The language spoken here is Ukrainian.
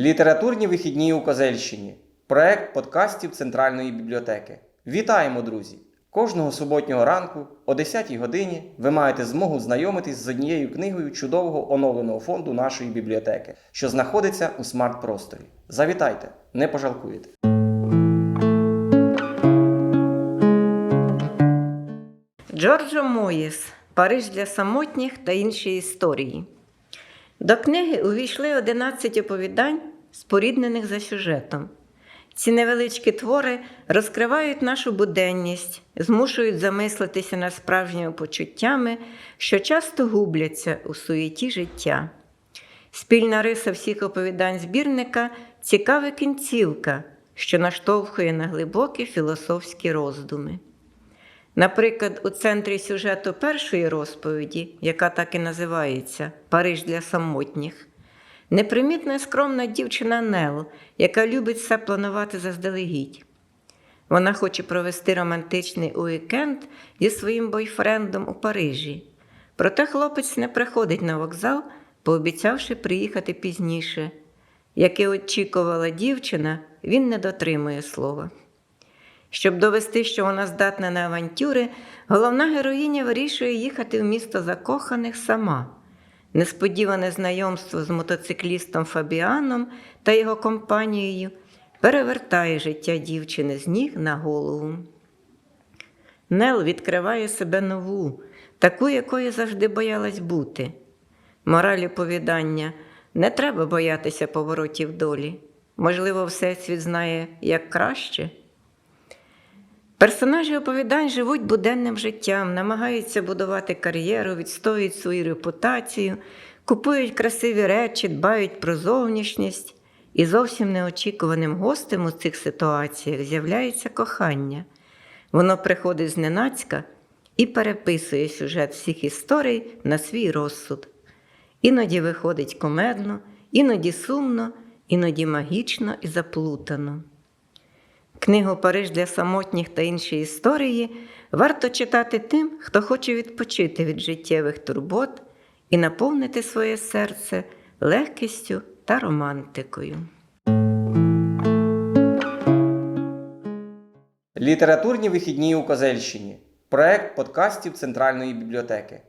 Літературні вихідні у Козельщині. Проект подкастів Центральної бібліотеки. Вітаємо, друзі! Кожного суботнього ранку о 10-й годині ви маєте змогу знайомитись з однією книгою чудового оновленого фонду нашої бібліотеки, що знаходиться у смарт-просторі. Завітайте, не пожалкуєте. Джорджо Моїс Париж для самотніх та інші історії. До книги увійшли 11 оповідань, споріднених за сюжетом. Ці невеличкі твори розкривають нашу буденність, змушують замислитися над справжніми почуттями, що часто губляться у суєті життя. Спільна риса всіх оповідань збірника цікава кінцівка, що наштовхує на глибокі філософські роздуми. Наприклад, у центрі сюжету першої розповіді, яка так і називається Париж для самотніх, непримітна і скромна дівчина Нел, яка любить все планувати заздалегідь. Вона хоче провести романтичний уікенд зі своїм бойфрендом у Парижі. Проте хлопець не приходить на вокзал, пообіцявши приїхати пізніше. Як і очікувала дівчина, він не дотримує слова. Щоб довести, що вона здатна на авантюри, головна героїня вирішує їхати в місто закоханих сама. Несподіване знайомство з мотоциклістом Фабіаном та його компанією перевертає життя дівчини з ніг на голову. Нел відкриває себе нову, таку, якою завжди боялась бути. Мораль оповідання не треба боятися поворотів долі. Можливо, Всесвіт знає як краще. Персонажі оповідань живуть буденним життям, намагаються будувати кар'єру, відстоюють свою репутацію, купують красиві речі, дбають про зовнішність. І зовсім неочікуваним гостем у цих ситуаціях з'являється кохання. Воно приходить зненацька і переписує сюжет всіх історій на свій розсуд. Іноді виходить комедно, іноді сумно, іноді магічно і заплутано. Книгу Париж для самотніх та інші історії варто читати тим, хто хоче відпочити від життєвих турбот і наповнити своє серце легкістю та романтикою. Літературні вихідні у Козельщині. Проект подкастів Центральної бібліотеки.